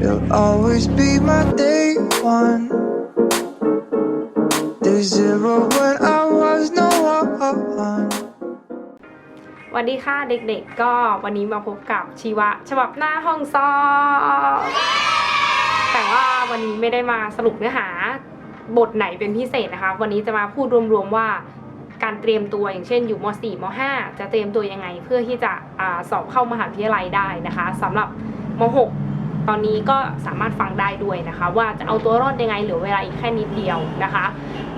You'll always be my day one. Day zero when I was no one. สวัสดีค่ะเด็กๆ ก็วันนี้มาพบกับชีวะ ฉบับหน้าห้องสอบแต่ว่าวันนี้ไม่ได้มาสรุปเนื้อหาบทไหนเป็นพิเศษนะคะ วันนี้จะมาพูดรวมๆว่าการเตรียมตัวอย่างเช่นอยู่ม .4 ม .5 จะเตรียมตัวยังไงเพื่อที่จะอาสอบเข้ามหาวิทยาลัยได้นะคะสำหรับม .6 ตอนนี้ก็สามารถฟังได้ด้วยนะคะ ว่าจะเอาตัวรอดยังไงเหลือเวลาอีกแค่นิดเดียวนะคะ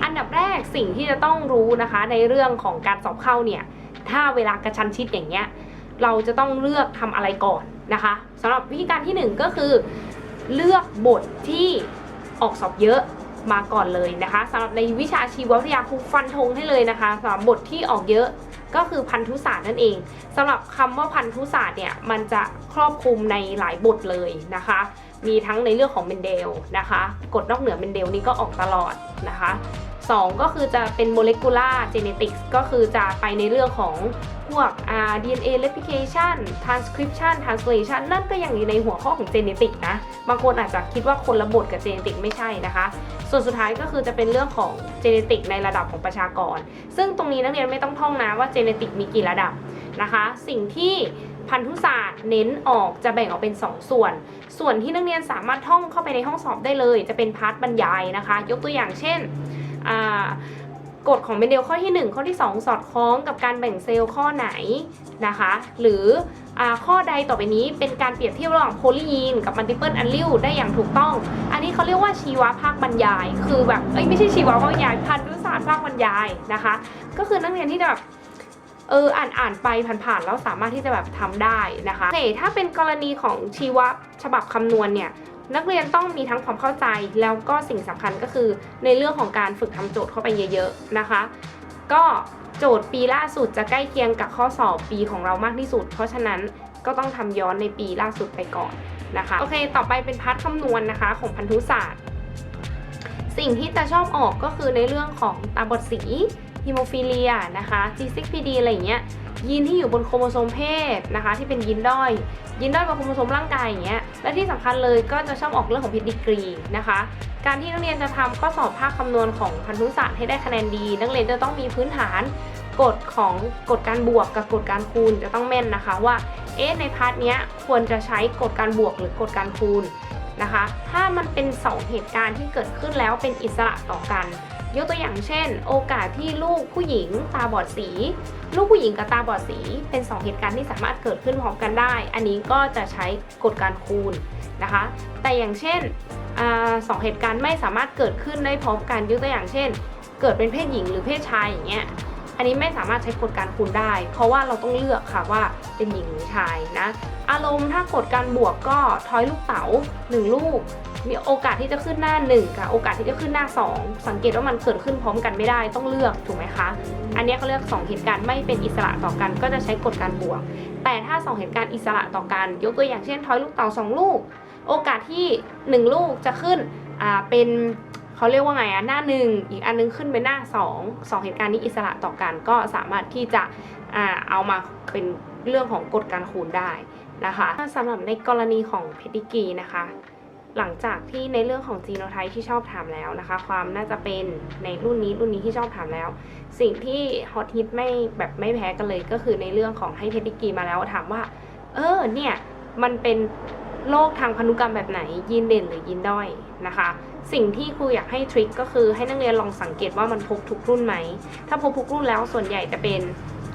อันดับแรกสิ่งที่จะต้องรู้นะคะในเรื่องของการสอบเข้าเนี่ยถ้าเวลากระชันชิดอย่างเงี้ยเราจะต้องเลือกทำอะไรก่อนนะคะสำหรับวิธีการที่หนึ่งก็คือ เลือกบทที่ออกสอบเยอะมาก่อนเลยนะคะสำหรับในวิชาชีววิทยาครูฟันธงให้เลยนะคะสำหรับบทที่ออกเยอะ ก็คือพันธุศาสตร์นั่นเองสำหรับคำว่าพันธุศาสตร์เนี่ยมันจะครอบคลุมในหลายบทเลยนะคะ มีทั้งในเรื่องของเมนเดลนะคะ กฎนอกเหนือเมนเดลนี่ก็ออกตลอดนะคะ สองก็คือจะเป็น molecular genetics ก็คือจะไปในเรื่องของพวก ah, DNA replication transcription translation นั่นก็ยังอยู่ในหัวข้อของ genetic นะ บางคนอาจจะคิดว่าคนละบทกับ genetic ไม่ใช่นะคะ ส่วนสุดท้ายก็คือจะเป็นเรื่องของ genetic ในระดับของประชากร ซึ่งตรงนี้นักเรียนไม่ต้องท่องนะว่า genetic มีกี่ระดับนะคะ สิ่งที่พันธุศาสตร์เน้นออกจะแบ่งออกเป็น 2 ส่วน ส่วนที่นักเรียนสามารถท่องเข้าไปในห้องสอบได้เลย จะเป็นพาร์ทบรรยายนะคะ ยกตัวอย่างเช่น กฎของเมนเดลข้อที่ 1 ข้อที่ 2 สอดคล้องกับการแบ่งเซลล์ข้อไหนนะคะ หรืออข้อใดต่อไปนี้เป็นการเปรียบเทียบระหว่างโพลียีนกับมัลติเพิลอันลิวได้อย่างถูกต้อง อันนี้เขาเรียกว่าชีวภาคบรรยาย คือแบบเอ้ยไม่ใช่ชีวภาคบรรยายพันธุศาสตร์ภาคบรรยายนะคะ ก็คือนักเรียนที่แบบเอออ่านอ่านไปผ่านๆแล้วสามารถที่จะแบบทำได้นะคะโอเคถ้าเป็นกรณีของชีวะฉบับคำนวณเนี่ย นักเรียนต้องมีทั้งความเข้าใจแล้วก็สิ่งสำคัญก็คือ ในเรื่องของการฝึกทำโจทย์เข้าไปเยอะๆนะคะ ก็โจทย์ปีล่าสุดจะใกล้เคียงกับข้อสอบปีของเรามากที่สุด เพราะฉะนั้นก็ต้องทำย้อนในปีล่าสุดไปก่อนนะคะโอเค ต่อไปเป็นพาร์ทคำนวณนะคะของพันธุศาสตร์ สิ่งที่จะชอบออกก็คือในเรื่องของตาบอดสีฮิโมฟิเลียนะคะ G6PD อะไรอย่างเงี้ยยีนที่อยู่บนโครโมโซมเพศนะคะ ที่เป็นยีนด้อยยีนด้อยกับโครโมโซมร่างกายอย่างเงี้ย และที่สำคัญเลยก็จะชอบออกเรื่องของพดดิกรีนะคะ การที่นักเรียนจะทำข้อสอบภาคคำนวณของพันธุศาสตร์ให้ได้คะแนนดี นักเรียนจะต้องมีพื้นฐานกฎของกฎการบวกกับกฎการคูณจะต้องแม่นนะคะว่าเอ๊ะในพาร์ทเนี้ยควรจะใช้กฎการบวกหรือกฎการคูณนะคะ ถ้ามันเป็น 2 เหตุการณ์ที่เกิดขึ้นแล้วเป็นอิสระต่อกัน ยกตัวอย่างเช่น โอกาสที่ลูกผู้หญิงตาบอดสี ลูกผู้หญิงกับตาบอดสีเป็น 2 เหตุการณ์ที่สามารถเกิดขึ้นพร้อมกันได้ อันนี้ก็จะใช้กฎการคูณนะคะ แต่อย่างเช่นอสองเหตุการณ์ไม่สามารถเกิดขึ้นได้พร้อมกันยกตัวอย่างเช่น เกิดเป็นเพศหญิงหรือเพศชายอย่างเงี้ยอันนี้ไม่สามารถใช้กฎการคูณได้ เพราะว่าเราต้องเลือกค่ะว่าเป็นหญิงหรือชายนะ อารมณ์ถ้ากฎการบวกก็ทอยลูกเต๋า1ลูก มีโอกาสที่จะขึ้นหน้า 1 กับโอกาสที่จะขึ้นหน้า 2 สังเกตว่ามันเกิดขึ้นพร้อมกันไม่ได้ต้องเลือกถูกไหมคะ อันนี้เขาเรียก2 เหตุการณ์ไม่เป็นอิสระต่อกันก็จะใช้กฎการบวก แต่ถ้า 2 เหตุการณ์อิสระต่อกัน ยกตัวอย่างเช่นทอยลูกเต๋า2 ลูก โอกาสที่ 1 ลูกจะขึ้นอ่าเป็นเขาเรียกว่าไงอะหน้าหนึ่งอีกอันนึงขึ้นเป็นหน้า 2 2 เหตุการณ์นี้อิสระต่อกันก็สามารถที่จะเอามาเป็นเรื่องของกฎการคูณได้นะคะสำหรับในกรณีของเพดิกีนะคะ หลังจากที่ในเรื่องของจีโนไทป์ที่ชอบถามแล้วนะคะ ความน่าจะเป็นในรุ่นนี้รุ่นนี้ที่ชอบถามแล้ว สิ่งที่ฮอตฮิตไม่แบบไม่แพ้กันเลยก็คือในเรื่องของให้เพดิกีมาแล้วถามว่า เออเนี่ยมันเป็นโรคทางพันธุกรรมแบบไหนยีนเด่นหรือยีนด้อยนะคะ สิ่งที่ครูอยากให้ทริคก็คือให้นักเรียนลองสังเกตว่ามันพบทุกรุ่นไหม ถ้าพบทุกรุ่นแล้วส่วนใหญ่จะเป็น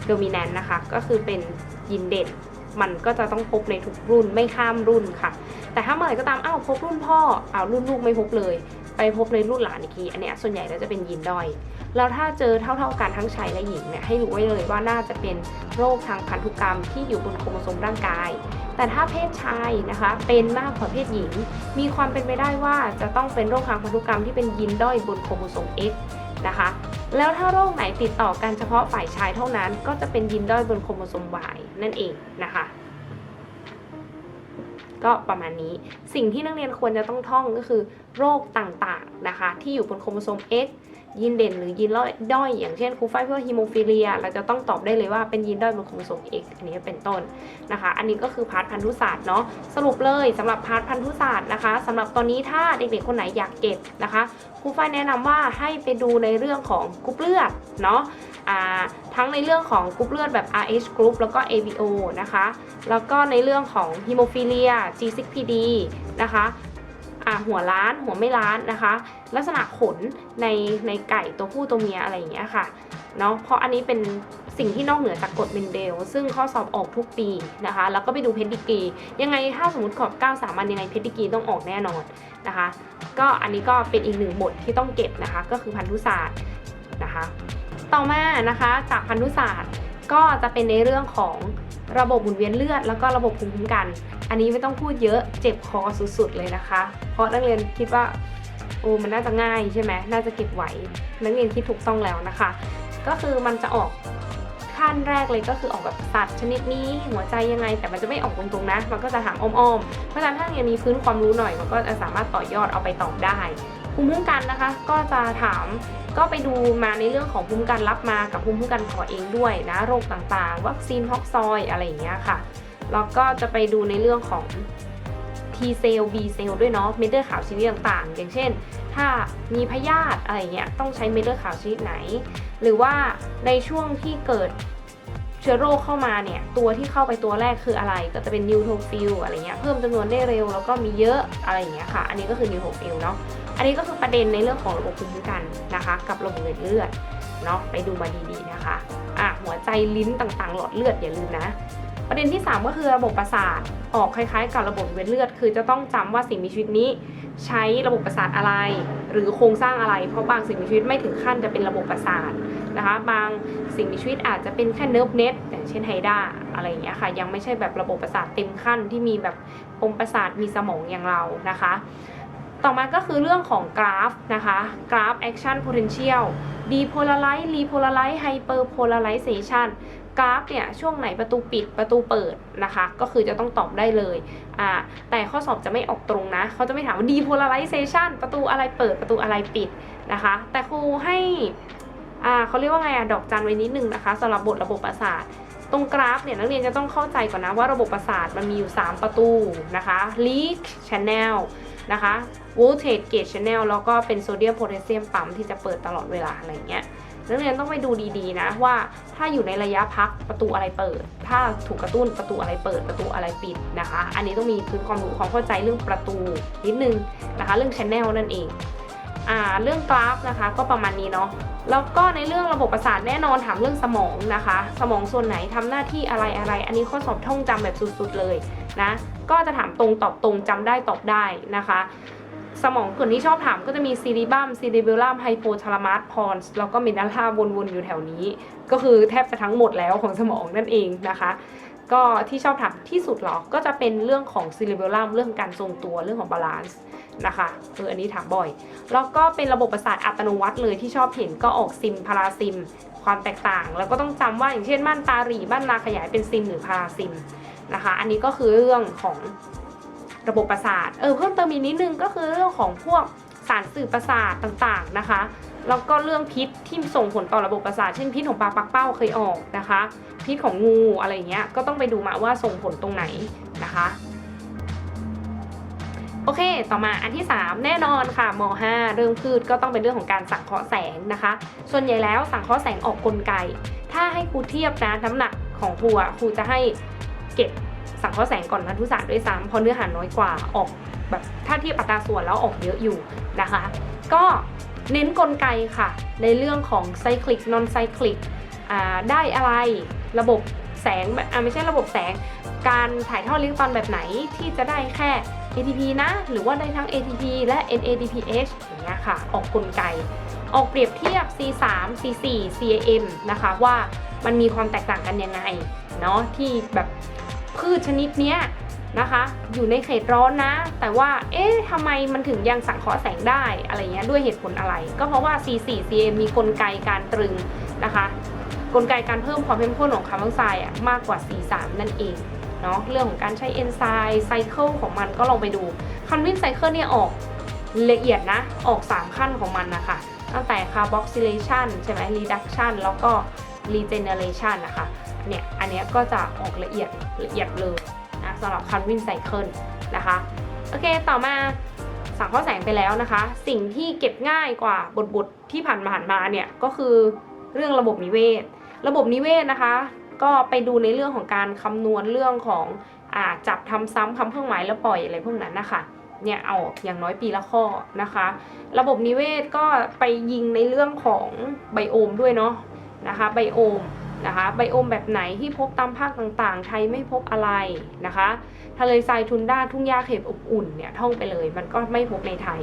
โดมิ n น n t นะคะ ก็คือเป็นยีนเด่น มันก็จะต้องพบในทุกรุ่นไม่ข้ามรุ่นค่ะ แต่ถ้าเมื่อไหร่ก็ตามอ้าวพบรุ่นพ่ออ้าวรุ่นลูกไม่พบเลย ไปพบในรุ่นหลานอีกทีอันเนี้ยส่วนใหญ่แล้วจะเป็นยีนด้อยแล้วถ้าเจอเท่าๆกันทั้งชายและหญิงเนี่ยให้รู้ไว้เลยว่าน่าจะเป็นโรคทางพันธุกรรมที่อยู่บนโครโมโซมร่างกาย แต่ถ้าเพศชายนะคะเป็นมากกว่าเพศหญิง มีความเป็นไปได้ว่าจะต้องเป็นโรคทางพันธุกรรมที่เป็นยีนด้อยบนโครโมโซม X นะคะ แล้วถ้าโรคไหนติดต่อกันเฉพาะฝ่ายชายเท่านั้น ก็จะเป็นยีนด้อยบนโครโมโซม Y นั่นเองนะคะ ก็ประมาณนี้สิ่งที่นักเรียนควรจะต้องท่องก็คือ โรคต่างๆนะคะ ที่อยู่บนโครโมโซม X ยีนเด่นหรือยีนด้อย อย่างเช่นครูไฟเพื่อฮีโมฟิเลีย เราจะต้องตอบได้เลยว่าเป็นยีนด้อยบนโครโมโซม X อันนี้เป็นต้นนะคะ อันนี้ก็คือพาร์ทพันธุศาสตร์เนาะสรุปเลยสำหรับพาร์ทพันธุศาสตร์นะคะสำหรับตอนนี้ถ้าเด็กๆคนไหนอยากเก็บนะคะครูไฟแนะนำว่าให้ไปดูในเรื่องของกรุ๊ปเลือดเนาะทั้งในเรื่องของกรุ๊ปเลือดแบบ RH group แล้วก็ ABO นะคะ แล้วก็ในเรื่องของฮีโมฟิเลีย G6PD นะคะ หัวล้านหัวไม่ล้านนะคะ ลักษณะขนในในไก่ตัวผู้ตัวเมียอะไรอย่างเงี้ยค่ะเนาะเพราะอันนี้เป็นสิ่งที่นอกเหนือจากกฎเมนเดล ซึ่งข้อสอบออกทุกปีนะคะ แล้วก็ไปดูเพดดิกรียังไงถ้าสมมติขอบ 9 สามันยังไงเพดดิกรีต้องออกแน่นอนนะคะ ก็อันนี้ก็เป็นอีกหนึ่งบทที่ต้องเก็บนะคะ ก็คือพันธุศาสตร์นะคะ ต่อมานะคะจากพันธุศาสตร์ก็จะเป็นในเรื่องของ ระบบหมุนเวียนเลือด แล้วก็ระบบภูมิคุ้มกัน อันนี้ไม่ต้องพูดเยอะเจ็บคอสุดๆเลยนะคะ เพราะนักเรียนคิดว่าโอ้มันน่าจะง่ายใช่ไหมน่าจะเก็บไหวนักเรียนคิดถูกต้องแล้วนะคะ ก็คือมันจะออกขั้นแรกเลยก็คือออกแบบสัตว์ชนิดนี้หัวใจยังไง แต่มันจะไม่ออกตรงๆนะ มันก็จะถามอ้อมๆ เพราะฉะนั้นถ้าเรียนมีพื้นความรู้หน่อย มันก็จะสามารถต่อยอดเอาไปตอบได้ ภูมิคุ้มกันนะคะ ก็จะถามก็ไปดูมาในเรื่องของภูมิคุ้มกันรับมากับภูมิคุ้มกันของเองด้วยนะโรคต่างๆ วัคซีนฮอกซอยอะไรอย่างเงี้ยค่ะแล้วก็จะไปดูในเรื่องของ T เซล B เซลด้วยเนาะเม็ดเลือดขาวชนิดต่างๆ อย่างเช่น ถ้ามีพยาธิอะไรเงี้ยต้องใช้เม็ดเลือดขาวชนิดไหน หรือว่าในช่วงที่เกิดเชื้อโรคเข้ามาเนี่ยตัวที่เข้าไปตัวแรกคืออะไร ก็จะเป็นนิวโทฟิลอะไรเงี้ยเพิ่มจำนวนได้เร็วแล้วก็มีเยอะอะไรอย่างเงี้ยค่ะ อันนี้ก็คือนิวโทฟิลเนาะ อันนี้ก็คือประเด็นในเรื่องของระบบภูมิคุ้มกันนะคะ กับระบบเลือดเลือดเนาะไปดูมาดีๆนะคะอะหัวใจลิ้นต่างๆ หลอดเลือดอย่าลืมนะ ประเด็นที่ 3 ก็คือระบบประสาทออกคล้ายๆ กับระบบเวียนเลือด คือจะต้องจำว่าสิ่งมีชีวิตนี้ ใช้ระบบประสาทอะไร หรือโครงสร้างอะไร เพราะบางสิ่งมีชีวิตไม่ถึงขั้นจะเป็นระบบประสาทนะคะ บางสิ่งมีชีวิตอาจจะเป็นแค่เนิร์ฟเน็ตอย่างเช่นไฮด้าอะไรอย่างเงี้ยค่ะ ยังไม่ใช่แบบระบบประสาทเต็มขั้นที่มีแบบปมประสาทมีสมองอย่างเรานะคะ ต่อมาก็คือเรื่องของกราฟนะคะกราฟ action potential depolarize repolarize hyperpolarization กราฟเนี่ยช่วงไหนประตูปิดประตูเปิดนะคะ ก็คือจะต้องตอบได้เลยอ่าแต่ข้อสอบจะไม่ออกตรงนะ เขาจะไม่ถามว่า depolarization ประตูอะไรเปิดประตูอะไรปิดนะคะ แต่ครูให้อ่าเขาเรียกว่าไงอะดอกจันไว้นิดนึงนะคะสำหรับบทระบบประสาทตรงกราฟเนี่ยนักเรียนจะต้องเข้าใจก่อนนะว่าระบบประสาทมันมีอยู่ 3 ประตูนะคะ leak channel นะคะ voltage gate channel แล้วก็เป็นโซเดียมโพแทสเซียมปั๊มที่จะเปิดตลอดเวลาอะไรเงี้ยนักเรียนต้องไปดูดีๆนะว่าถ้าอยู่ในระยะพักประตูอะไรเปิด ถ้าถูกกระตุ้นประตูอะไรเปิดประตูอะไรปิดนะคะ อันนี้ต้องมีพื้นความรู้ความเข้าใจเรื่องประตูนิดนึงนะคะ เรื่อง channel นั่นเองอ่าเรื่องกราฟนะคะก็ประมาณนี้เนาะแล้วก็ในเรื่องระบบประสาทแน่นอนถามเรื่องสมองนะคะ สมองส่วนไหนทำหน้าที่อะไรอะไร อันนี้ข้อสอบท่องจำแบบสุดๆเลยนะ ก็จะถามตรงตอบตรงจำได้ตอบได้นะคะ สมองส่วนที่ชอบถามก็จะมีซีรีบัมซีรีเบลลัมไฮโปทาลามัสพอนส์แล้วก็เมนาลาวนๆอยู่แถวนี้ ก็คือแทบจะทั้งหมดแล้วของสมองนั่นเองนะคะก็ที่ชอบถามที่สุดหรอ ก็จะเป็นเรื่องของซีรีเบลลัมเรื่องการทรงตัวเรื่องของบาลานซ์นะคะเอออันนี้ถามบ่อย แล้วก็เป็นระบบประสาทอัตโนมัติเลยที่ชอบเห็นก็ออกซิมพาราซิม ความแตกต่าง แล้วก็ต้องจำว่าอย่างเช่นม่านตาหรีบ้านนาขยายเป็นซิมหรือพาราซิม นะคะ อันนี้ก็คือเรื่องของระบบประสาท เออเพิ่มเติมอีกนิดนึงก็คือเรื่องของพวกสารสื่อประสาทต่างๆนะคะแล้วก็เรื่องพิษที่ส่งผลต่อระบบประสาท เช่นพิษของปลาปักเป้าเคยออกนะคะ พิษของงูอะไรเงี้ยก็ต้องไปดูมาว่าส่งผลตรงไหนนะคะ โอเค ต่อมาอันที่ 3 แน่นอนค่ะม .5 เรื่องพืชก็ต้องเป็นเรื่องของการสังเคราะห์แสงนะคะ ส่วนใหญ่แล้วสังเคราะห์แสงออกกลไก ถ้าให้ครูเทียบนะน้ำหนักของครูครูจะให้ เก็บสังเคราะห์แสงก่อนพันธุศาสตร์ด้วยซ้ำเพราะเนื้อหาน้อยกว่าออกแบบถ้าเทียบอัตราส่วนแล้วออกเยอะอยู่นะคะ ก็เน้นกลไกค่ะ ในเรื่องของไซคลิกนอนไซคลิกได้อะไรระบบแสงไม่ใช่ระบบแสง การถ่ายทอดอิเล็กตรอนแบบไหนที่จะได้แค่ ATP นะ หรือว่าได้ทั้ง ATP และ NADPH อย่างเงี้ยค่ะ ออกกลไก ออกเปรียบเทียบ C3 C4 CAM นะคะว่ามันมีความแตกต่างกันยังไงเนาะที่แบบ พืชชนิดเนี้ยนะคะ อยู่ในเขตร้อนนะ แต่ว่า เอ๊ะทำไมมันถึงยังสังเคราะห์แสงได้อะไรเงี้ยด้วยเหตุผลอะไร ก็เพราะว่า C4 CAM มีกลไกการตรึงนะคะ กลไกการเพิ่มความเข้มข้นของคาร์บอนไซด์อะมากกว่า C3 นั่นเองเนาะเรื่องของการใช้เอนไซม์ไซเคิลของมันก็ลองไปดูคันวินไซเคิลเนี่ยออกละเอียดนะ ออก 3 ขั้นของมันนะคะ ตั้งแต่ carboxylation ใช่ไหม reduction แล้วก็ regeneration นะคะ เนี่ย อันนี้ก็จะออกละเอียดละเอียดเลยนะสำหรับ Calvin Cycle นะคะ โอเค ต่อมาสังเคราะห์แสงไปแล้วนะคะ สิ่งที่เก็บง่ายกว่าบทบทที่ผ่านมาผ่านมาเนี่ยก็คือเรื่องระบบนิเวศ ระบบนิเวศนะคะ ก็ไปดูในเรื่องของการคำนวณเรื่องของอจับทำซ้ำคำเครื่องหมายแล้วปล่อยอะไรพวกนั้นนะคะเนี่ยเอาอย่างน้อยปีละข้อนะคะ ระบบนิเวศก็ไปยิงในเรื่องของไบโอมด้วยเนาะนะคะไบโอม นะคะไบโอมแบบไหนที่พบตามภาคต่างๆ ไทยไม่พบอะไรนะคะทะเลทรายทุนด้าทุ่งหญ้าเขตอบอุ่นเนี่ยท่องไปเลย มันก็ไม่พบในไทย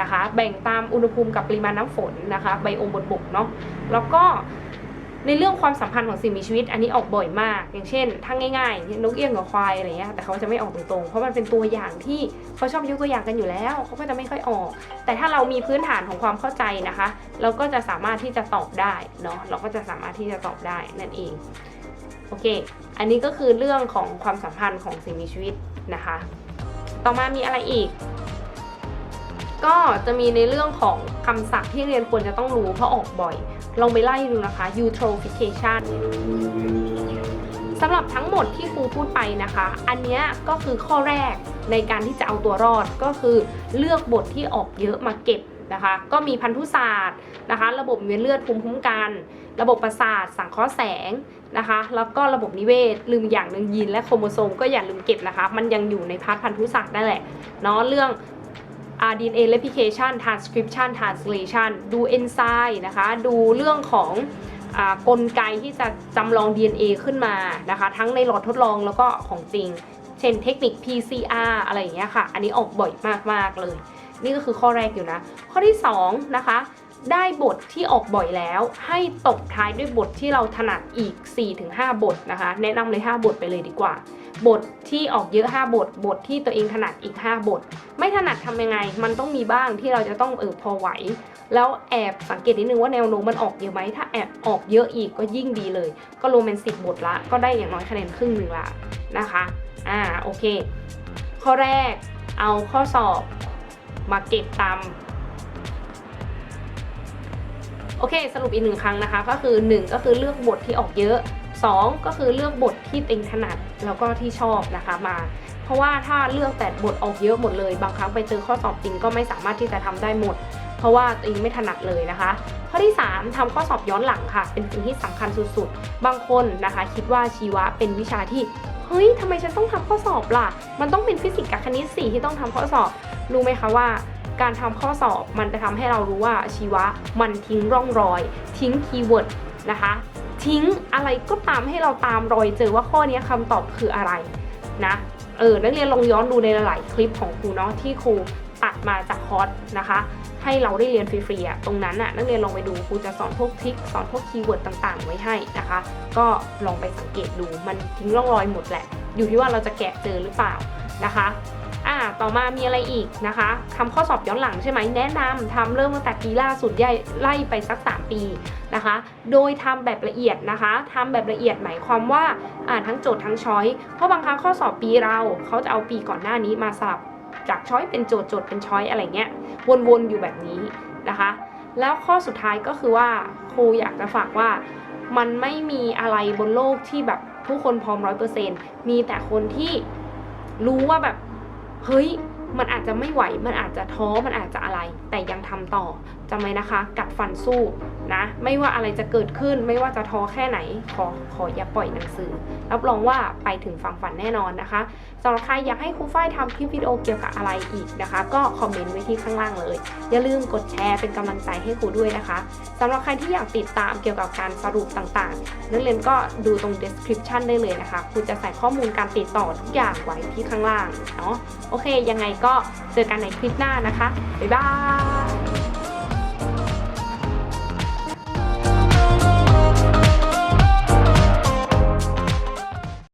นะคะ แบ่งตามอุณหภูมิกับปริมาณน้ำฝนนะคะไบโอมบนบกเนาะแล้วก็ ในเรื่องความสัมพันธ์ของสิ่งมีชีวิต อันนี้ออกบ่อยมาก อย่างเช่นถ้าง่ายง่างเช่นนกเอี้ยงกับควายอะไรเงี้ยแต่เขาจะไม่ออกตรงๆเพราะมันเป็นตัวอย่างที่เขาชอบยกตัวอย่างกันอยู่แล้วเขาก็จะไม่ค่อยออก แต่ถ้าเรามีพื้นฐานของความเข้าใจนะคะ เราก็จะสามารถที่จะตอบได้เนาะเราก็จะสามารถที่จะตอบได้นั่นเองโอเค อันนี้ก็คือเรื่องของความสัมพันธ์ของสิ่งมีชีวิตนะคะ ต่อมามีอะไรอีกก็จะมีในเรื่องของคำศัพท์ที่เรียนควรจะต้องรู้เพราะออกบ่อย ลองไปไล่ดูนะคะ eutrophication สำหรับทั้งหมดที่ครูพูดไปนะคะ อันนี้ก็คือข้อแรกในการที่จะเอาตัวรอดก็คือเลือกบทที่ออกเยอะมาเก็บนะคะ ก็มีพันธุศาสตร์นะคะ ระบบเวียนเลือดภูมิคุ้มกัน ระบบประสาท สังเคราะห์แสงนะคะ แล้วก็ระบบนิเวศ ลืมอย่างหนึ่งยีนและโครโมโซมก็อย่าลืมเก็บนะคะ มันยังอยู่ในพาร์ทพันธุศาสตร์นั่นแหละ เนาะ เรื่อง RDNA replication transcription translation ดูเอนไซม์นะคะ ดูเรื่องของอกลไกที่จะจำลอง DNA ขึ้นมานะคะ ทั้งในหลอดทดลองแล้วก็ของจริง เช่นเทคนิค PCR อะไรอย่างเงี้ยค่ะ อันนี้ออกบ่อยมาก ๆ เลย นี่ก็คือข้อแรกอยู่นะ ข้อที่ 2 นะคะ ได้บทที่ออกบ่อยแล้ว ให้ตบท้ายด้วยบทที่เราถนัดอีก 4-5 บทนะคะ แนะนำเลย 5 บทไปเลยดีกว่า บทที่ออกเยอะ 5 บท บทที่ตัวเองถนัดอีก 5 บท ไม่ถนัดทำยังไง มันต้องมีบ้างที่เราจะต้องเออพอไหว แล้วแอบสังเกตนิดนึงว่าแนวโน้มมันออกเยอะไหม ถ้าแอบออกเยอะอีกก็ยิ่งดีเลย ก็รวมเป็น 10 บทละ ก็ได้อย่างน้อยคะแนนครึ่งหนึ่งละนะคะ อ่า โอเค ข้อแรกเอาข้อสอบมาเก็บตามโอเค สรุปอีกหนึ่งครั้งนะคะ ก็คือ 1 ก็คือเลือกบทที่ออกเยอะ 2 ก็คือเลือกบทที่เต็งถนัดแล้วก็ที่ชอบนะคะมา เพราะว่าถ้าเลือกแต่บทออกเยอะหมดเลย บางครั้งไปเจอข้อสอบจริงก็ไม่สามารถที่จะทำได้หมด เพราะว่าตัวเองไม่ถนัดเลยนะคะ ข้อที่ 3ทำข้อสอบย้อนหลังค่ะ เป็นสิ่งที่สำคัญสุดๆ บางคนนะคะ คิดว่าชีวะเป็นวิชาที่เฮ้ยทำไมฉันต้องทำข้อสอบล่ะ มันต้องเป็นฟิสิกส์กับคณิตสี่ที่ต้องทำข้อสอบ รู้ไหมคะว่าการทำข้อสอบมันจะทำให้เรารู้ว่าชีวะมันทิ้งร่องรอย ทิ้งคีย์เวิร์ดนะคะ ทิ้งอะไรก็ตามให้เราตามรอยเจอว่าข้อนี้คำตอบคืออะไรนะเออนักเรียนลองย้อนดูในหลายคลิปของครูเนาะที่ครูตัดมาจากคอร์สนะคะ ให้เราได้เรียนฟรีๆตรงนั้นน่ะนักเรียนลองไปดูครูจะสอนพวกทริคสอนพวกคีย์เวิร์ดต่างๆ ไว้ให้นะคะ ก็ลองไปสังเกตดูมันทิ้งร่องรอยหมดแหละ อยู่ที่ว่าเราจะแกะเจอหรือเปล่านะคะ ต่อมามีอะไรอีกนะคะทำข้อสอบย้อนหลังใช่ไหมแนะนำทำเริ่มตั้งแต่ปีล่าสุดย่ไล่ไปสัก 3 ปีนะคะ โดยทำแบบละเอียดนะคะทำแบบละเอียดหมายความว่าอ่านทั้งโจทย์ทั้งช้อยเพราะบางครั้งข้อสอบปีเราเขาจะเอาปีก่อนหน้านี้มาสลับจากช้อยเป็นโจทย์โจทย์เป็นช้อยอะไรเงี้ยวนๆอยู่แบบนี้นะคะ แล้วข้อสุดท้ายก็คือว่าครูอยากจะฝากว่ามันไม่มีอะไรบนโลกที่แบบทุกคนพร้อมร้อยเปอร์เซ็นต์มีแต่คนที่รู้ว่าแบบ เฮ้ยมันอาจจะไม่ไหวมันอาจจะท้อมันอาจจะอะไร แต่ยังทำต่อจำไว้นะคะ กัดฟันสู้นะ ไม่ว่าอะไรจะเกิดขึ้น ไม่ว่าจะท้อแค่ไหน ขอขออย่าปล่อยหนังสือ รับรองว่าไปถึงฝั่งฝันแน่นอนนะคะสำหรับใครอยากให้ครูฝ้ายทำคลิปวิดีโอเกี่ยวกับอะไรอีกนะคะ ก็คอมเมนต์ไว้ที่ข้างล่างเลย อย่าลืมกดแชร์เป็นกำลังใจให้ครูด้วยนะคะสำหรับใครที่อยากติดตามเกี่ยวกับการสรุปต่างๆ นักเรียนก็ดูตรง description ได้เลยนะคะครูจะใส่ข้อมูลการติดต่อทุกอย่างไว้ที่ข้างล่างเนาะโอเค ยังไงก็เจอกันในคลิปหน้านะคะบ๊ายบาย